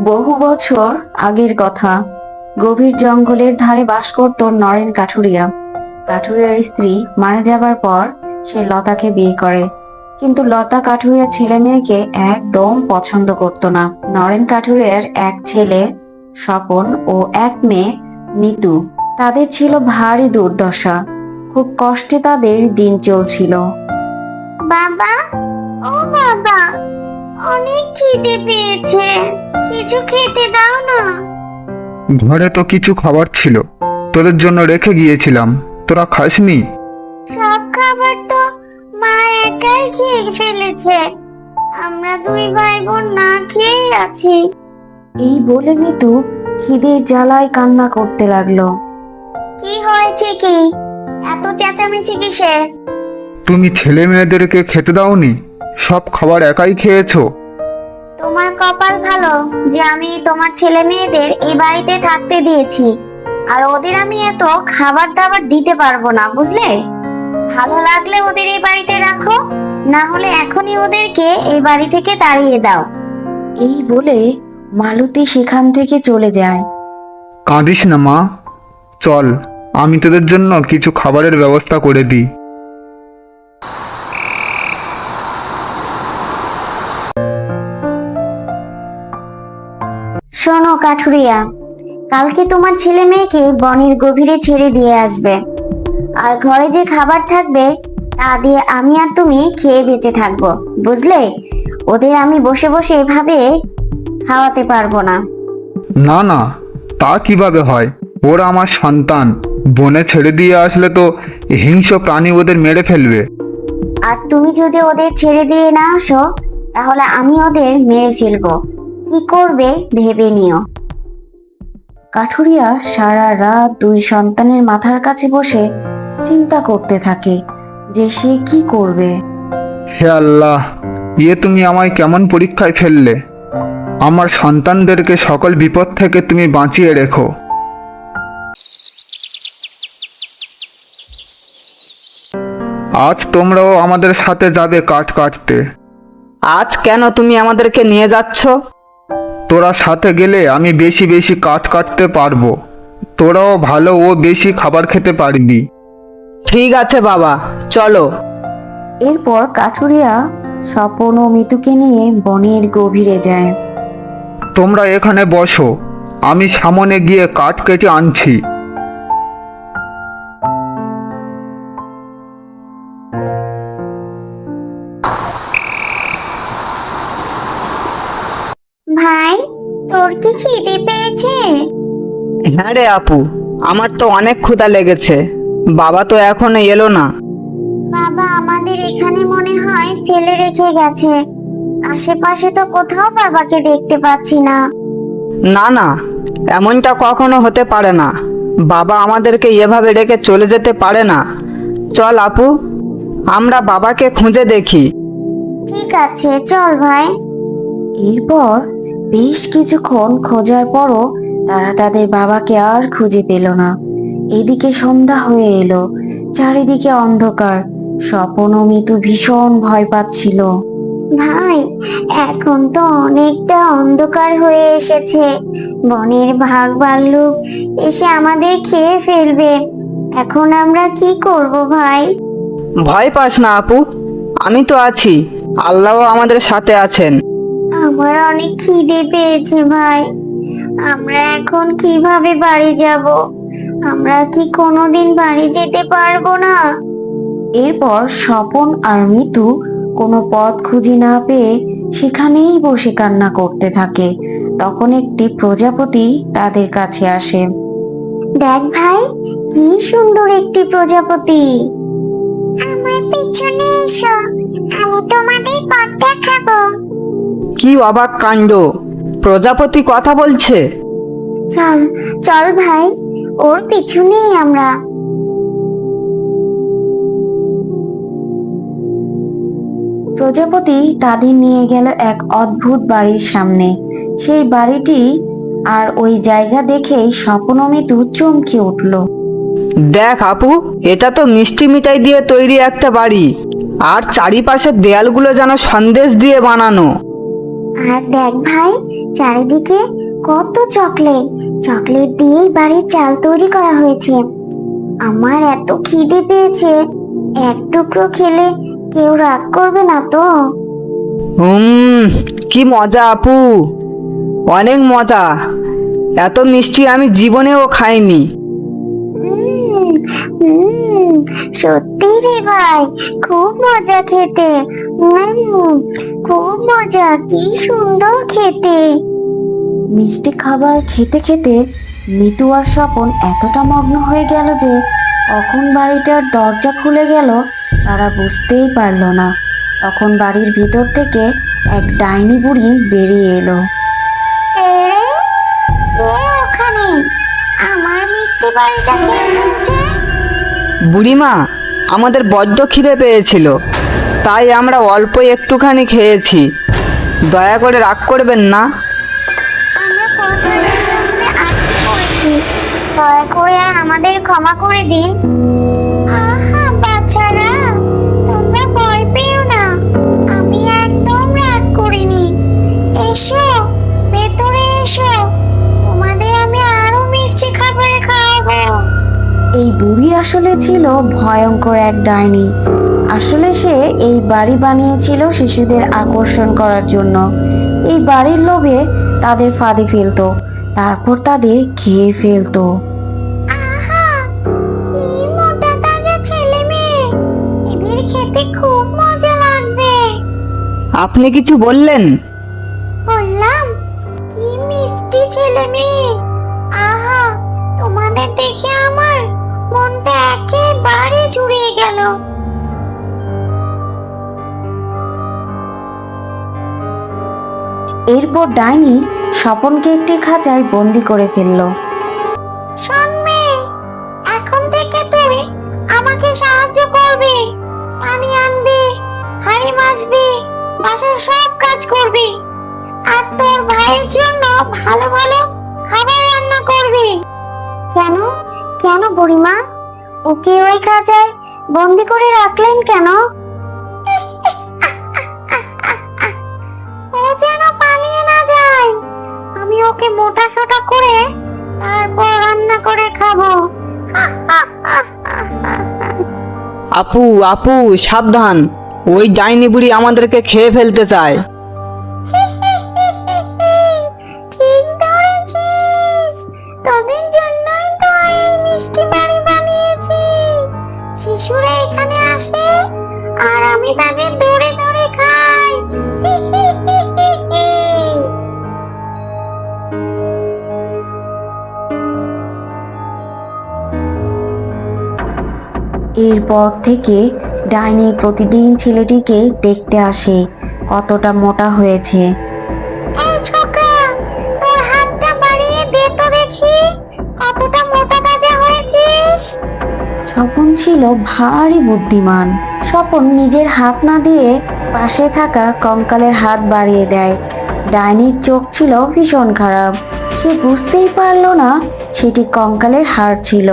বহু বছর আগের কথা। গভীর জঙ্গলের ধারে বাস করত নরেন কাঠুরিয়া। কাঠুরিয়ার স্ত্রী মারা যাবার পর সে লতাকে বিয়ে করে। কিন্তু লতা কাঠুরিয়া ছেলে মেয়েকে একদম পছন্দ করত না। নরেন কাঠুরিয়ার এক ছেলে, স্বপন ও এক মেয়ে, মিতু। তাদের ছিল ভারী দুর্দশা। খুব কষ্টে তাদের দিন চলছিল। বাবা, ও বাবা অনেক খিদে পেয়েছে। কিছু খেতে দাও না। ঘরে তো কিছু খাবার ছিল। তোদের জন্য রেখে গিয়েছিলাম। তোরা খাসনি? সব খাবার তো মা একাই খেয়ে ফেলেছে। আমরা দুই ভাই বোন না খেয়ে আছি। এই বলে মিতু খিদের জ্বালায় কান্না করতে লাগল। কি হয়েছে কি? এত চেঁচামেচি কিসে তুমি ছেলে মেয়েদেরকে খেতে দাওনি? সব খাবার একাই খেয়েছো? তোমার কপাল ভালো যে আমি তোমার ছেলে মেয়েদের এই বাড়িতে থাকতে দিয়েছি। আর ওদের আমি এত খাবার দাবার দিতে পারব না বুঝলে? ভালো লাগলে ওদের এই বাড়িতে রাখো না হলে এখনই ওদেরকে এই বাড়ি থেকে তাড়িয়ে দাও। এই বলে মালতী সেখান থেকে চলে যায়। কাঁদিস না মা। চল আমি তোদের জন্য কিছু খাবারের ব্যবস্থা করে দিই। শোনো কাঠুরিয়া কালকে তোমার ছেলে মেয়েকে বনের গভীরে ছেড়ে দিয়ে আসবে। আর ঘরে যে খাবার থাকবে তা দিয়ে আমি আর তুমি খেয়ে বেঁচে থাকব বুঝলে? ওদের আমি বসে বসে এভাবে খাওয়াতে পারব না। না না তা কীভাবে হয়? ওরা আমার সন্তান বনে ছেড়ে দিয়ে আসলে তো হিংস্র প্রাণী ওদের মেরে ফেলবে। আর তুমি যদি ওদের ছেড়ে দিয়ে না আসো তাহলে আমি ওদের মেরে ফেলব। কি করবে ভেবে নিও। কাঠুরিয়া সারা রাত দুই সন্তানের মাথার কাছে বসে চিন্তা করতে থাকে যে সে কি করবে। হে আল্লাহ ইয়ে তুমি আমায় কেমন পরীক্ষায় ফেললে? আমার সন্তানদেরকে সকল বিপদ থেকে তুমি বাঁচিয়ে রেখো। আজ তোমরাও আমাদের সাথে যাবে কাঠ কাটতে। আজ কেন তুমি আমাদেরকে নিয়ে যাচ্ছ? তোরা সাথে গেলে আমি বেশি বেশি কাঠ কাটতে পারব। তোরাও ভালো ও বেশি খাবার খেতে পারবি। ঠিক আছে বাবা চলো। এরপর কাঠুরিয়া স্বপন ও মিতুকে নিয়ে বনের গভীরে যায়। তোমরা এখানে বসো আমি সামনে গিয়ে কাঠ কেটে আনছি। তোর কি খিদে পেয়েছে? হ্যাঁ রে আপু আমার তো অনেক ক্ষুধা লেগেছে। বাবা তো এখনও এলো না। বাবা আমাদের এখানে মনে হয় ফেলে রেখে গেছে। আশেপাশে তো কোথাও বাবাকে দেখতে পাচ্ছি না। না না এমনটা কখনো হতে পারে না। বাবা আমাদেরকে এভাবে রেখে চলে যেতে পারে না। চল আপু আমরা বাবাকে খুঁজে দেখি। ঠিক আছে চল ভাই। এরপর বেশ কিছুক্ষণ খোঁজার পরও তারা তাদের বাবাকে আর খুঁজে পেল না। এদিকে সন্ধ্যা হয়ে এলো চারিদিকে অন্ধকার। স্বপন ও মিতু ভীষণ ভয় পাচ্ছিল। ভাই এখন তো অনেকটা অন্ধকার হয়ে এসেছে। বনের ভাগ ভাল্লুক এসে আমাদের খেয়ে ফেলবে। এখন আমরা কি করব ভাই? ভয় পাস না আপু আমি তো আছি। আল্লাহও আমাদের সাথে আছেন। আমার অনেক খিদে পেয়েছে ভাই। আমরা এখন কীভাবে বাড়ি যাব? আমরা কি কোনোদিন বাড়ি যেতে পারব না? এরপর স্বপন আর মিতু কোনো পথ খুঁজে না পেয়ে সেখানেই বসে কান্না করতে থাকে। তখন একটি প্রজাপতি তাদের কাছে আসে। দেখ ভাই কি সুন্দর একটি প্রজাপতি। আমার পিছনে এসো আমি তোমাদের পথ দেখাবো। কি অবাক কাণ্ড? প্রজাপতি কথা বলছে। চল চল ভাই ওর পিছনেই আমরা। প্রজাপতি তাদের নিয়ে গেল এক অদ্ভুত বাড়ির সামনে। সেই বাড়িটি আর ওই জায়গা দেখেই স্বপন ও মিতু চমকে উঠল। দেখ আপু এটা তো মিষ্টি মিঠাই দিয়ে তৈরি একটা বাড়ি। আর চারিপাশের দেয়ালগুলো যেন সন্দেশ দিয়ে বানানো। আর দেখ ভাই চারিদিকে কত চকলেট। চকলেট দিয়েই বাড়ির চাল তৈরি করা হয়েছে। আমার এত খিদে পেয়েছে। এক টুকরো খেলে কেউ রাগ করবে না তো। হুম কি মজা আপু। অনেক মজা। এত মিষ্টি আমি জীবনেও খাইনি। উম, সত্যি রে ভাই খুব মজা খেতে। উম, খুব মজা কি সুন্দর খেতে। মিষ্টি খাবার খেতে খেতে মিতু আর স্বপন এতটা মগ্ন হয়ে গেল যে কখন বাড়িটার দরজা খুলে গেল তারা বুঝতেই পারল না। তখন বাড়ির ভিতর থেকে এক ডাইনি বুড়ি বেরিয়ে এলো। ওখানে। আমার বুড়িমা, আমাদের বড্ড খিদে পেয়েছিল, তাই আমরা অল্প একটুখানি খেয়েছি। দয়া করে রাগ করবেন না। দয়া করে আমাদের ক্ষমা করে দিন। ছিল ভয়ঙ্কর এক ডাইনি। আসলে সে এই বাড়ি বানিয়েছিল শিশুদের আকর্ষণ করার জন্য। এই বাড়ির লোভে তাদের ফাঁদে ফেলতো তারপর তাদের খেয়ে ফেলতো। আহা কি ছেলে মেয়ে। এদের খেতে খুব মজা লাগবে। আপনি কিছু বললেন? বললাম কি মিষ্টি ছেলে মেয়ে। আহা তোমাদের দেখে আমার মনটা একেবারে জুড়িয়ে গেল। এরপর ডাইনি স্বপনকে একটি খাঁচায় বন্দি করে ফেলল। এখন থেকে তুই আমাকে সাহায্য করবি পানি আনবি হাড়ি মাজবি বাসার সব কাজ করবি আর তোর ভাইয়ের জন্য ভালো ভালো খাবার রান্না করবি। কেন? কেন বুড়িমা? ওকে ওই কাজায় বন্দি করে রাখলেন কেন? ও যেন পালিয়ে না যায়। আমি ওকে মোটা সোটা করে তারপর রান্না করে খাব। আপু আপু সাবধান। ওই ডাইনি বুড়ি আমাদেরকে খেয়ে ফেলতে চায়। ঠিক ধরেছিস। তোদের এই মিষ্টি বাড়ি বানিয়েছি। শিশুরা এখানে আসে আর আমি তাদের ধরে ধরে খাই। এরপর থেকে ডাইনি প্রতিদিন ছেলেটিকে দেখতে আসে কতটা মোটা হয়েছে। এই ছোকরা স্বপন ছিল ভারী বুদ্ধিমান। স্বপন নিজের হাত না দিয়ে পাশে থাকা কঙ্কালের হাত বাড়িয়ে দেয়। ডাইনির চোখ ছিল ভীষণ খারাপ। সে বুঝতেই পারল না সেটি কঙ্কালের হাড় ছিল।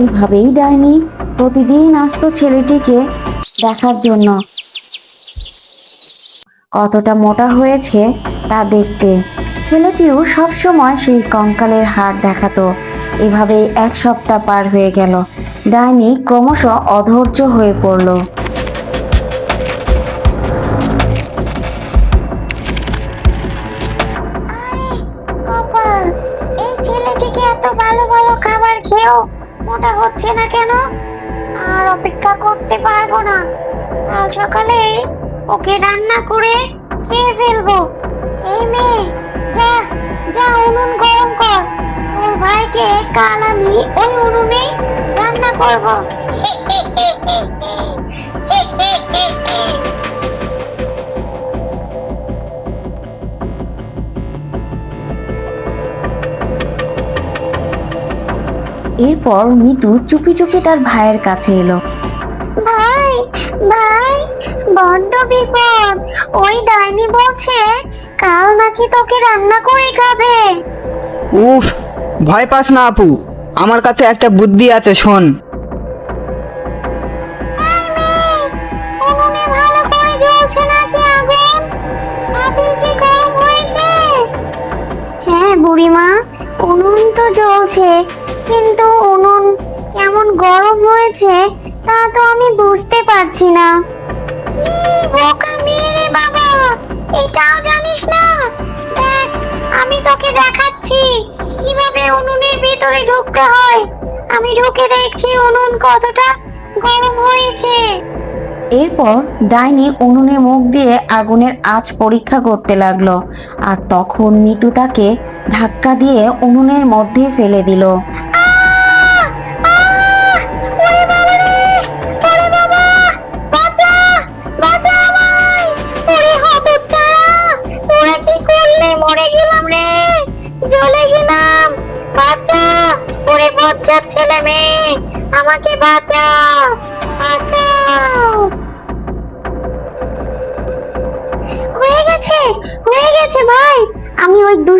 এইভাবেই ডাইনি প্রতিদিন আসতো ছেলেটিকে দেখার জন্য। কতটা মোটা হয়েছে তা দেখতে। ছেলেটিও সবসময় সেই কঙ্কালের হাড় দেখাতো। এভাবে এক সপ্তাহ পার হয়ে গেল। ডাইনি ক্রমশ অধৈর্য হয়ে পড়ল। এই ছেলেটিকে এত ভালো ভালো খাবার খেয়েও মোটা হচ্ছে না কেন? আর অপেক্ষা করতে পারব না। কাল সকালে ওকে রান্না করে খেয়ে ফেলব। এই মেয়ে যা যা উনুন গরম কর। তোর ভাইকে কাল আমি ওই উনুনেই রান্না করব। এরপর মিতু চুপি চুপি তার ভাইয়ের কাছে এলো। ভাই ভাই বড্ড বিপদ। ওই ডাইনি বলছে কাল নাকি তোকে রান্না করে খাবে। উফ ভয় পাস না আপু আমার কাছে একটা বুদ্ধি আছে শোন। হ্যাঁ বুড়িমা উনুন তো জ্বলছে কিন্তু উনুন কেমন গরম হয়েছে তা তো আমি বুঝতে পারছি না। ভিতরে ঢুকতে হয়। আমি ঢুকে দেখছি উনুন কতটা গরম হয়েছে। এরপর ডাইনি উনুনে মুখ দিয়ে আগুনের আঁচ পরীক্ষা করতে লাগল আর তখন মিতু তাকে ধাক্কা দিয়ে উনুনের মধ্যে ফেলে দিল।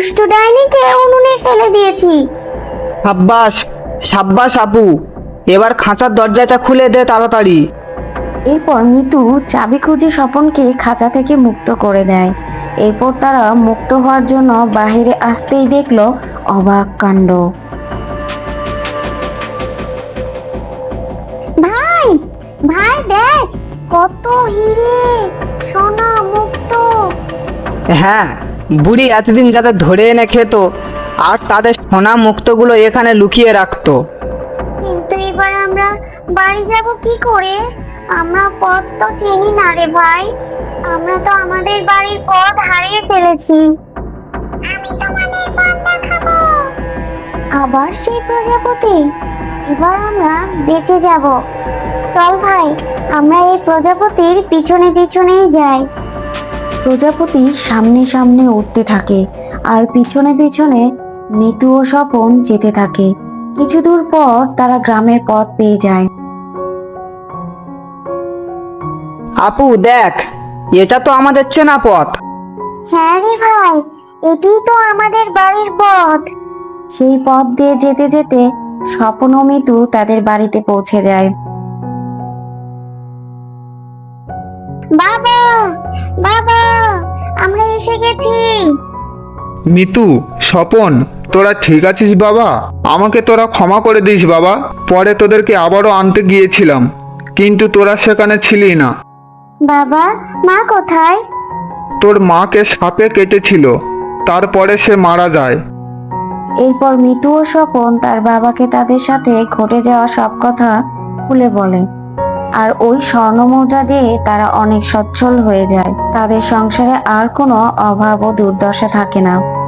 দুষ্ট ডাইনিকে উনুনে ফেলে দিয়েছি। সাব্বাস সাব্বাস আপু এবার খাঁচার দরজাটা খুলে দে তাড়াতাড়ি। এরপর মিতু চাবি খুঁজে স্বপনকে খাঁচা থেকে মুক্ত করে দেয়। এরপর তারা মুক্ত হওয়ার জন্য বাহিরে আসতেই দেখল অবাক কাণ্ড। ভাই ভাই দেখ কত হিরে সোনা মুক্ত। হ্যাঁ বুড়ি এতদিন যাদের ধরে এনে খেত, আর তাদের সোনা মুক্তগুলো এখানে লুকিয়ে রাখতো। কিন্তু এবার আমরা বাড়ি যাব কি করে? আমরা পথ তো চিনি না রে ভাই। আমরা তো আমাদের বাড়ির পথ হারিয়ে ফেলেছি। আমি তোমাদের পথ দেখাবো। আবার সেই প্রজাপতি। এবার আমরা বেঁচে যাব। চল ভাই, আমরা এই প্রজাপতির পিছনে পিছনেই যাই। প্রজাপতি সামনে সামনে উঠতে থাকে আর পিছনে পিছনে মিতু ও স্বপন যেতে থাকে। কিছু দূর পর তারা গ্রামের পথ পেয়ে যায়। আপু দেখ এটা তো আমাদের চেনা পথ। হ্যাঁ রে ভাই এটাই তো আমাদের বাড়ির পথ। সেই পথ দিয়ে যেতে যেতে স্বপন ও মিতু তাদের বাড়িতে পৌঁছে যায়। বাবা বাবা আমরা এসে গেছি। মিতু স্বপন তোরা ঠিক আছিস বাবা? আমাকে তোরা ক্ষমা করে দিস বাবা। পরে তোদেরকে আবারও আনতে গিয়েছিলাম কিন্তু তোরা সেখানে ছিলি না। বাবা মা কোথায়? তোর মাকে সাপে কেটেছিল তারপরে সে মারা যায়। এরপর মিতু ও স্বপন তার বাবাকে তাদের সাথে ঘটে যাওয়া সব কথা খুলে বলে। আর ওই স্বর্ণ মুদ্রা দিয়ে তারা অনেক সচ্ছল হয়ে যায়। তাদের সংসারে আর কোনো অভাব ও দুর্দশা থাকে না।